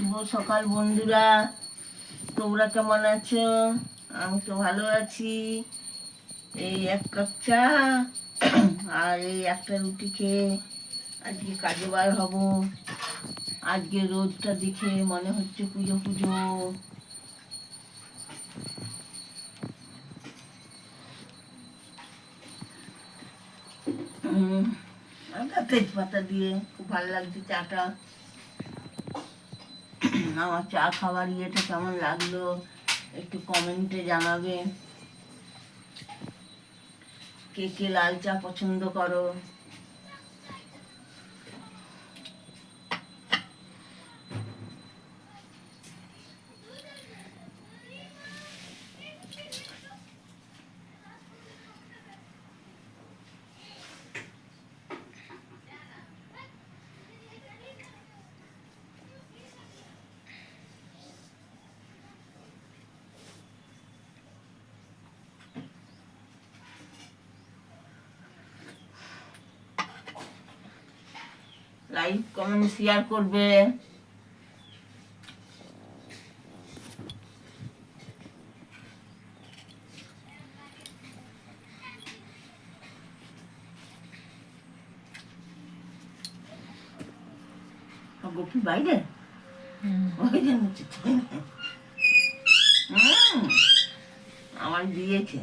শুভ সকাল বন্ধুরা। তোমরা কেমন আছো? আমি তো ভালো আছি। এই এক কাপ চা আর এই একটা রুটি খেয়ে আজকে কাজে বার হব। আজকে রোদটা দেখে মনে হচ্ছে পুজো পুজো। তেজপাতা দিয়ে খুব ভালো লাগছে চাটা। আমার চা খাবার ইয়েটা কেমন লাগল? একটু কমেন্টে জানাবে। কে কে লাল চা পছন্দ করো? লাইক কমেন্ট শেয়ার করবে। গোপি বাইরে? ওই জন্য। আমার দিয়েছে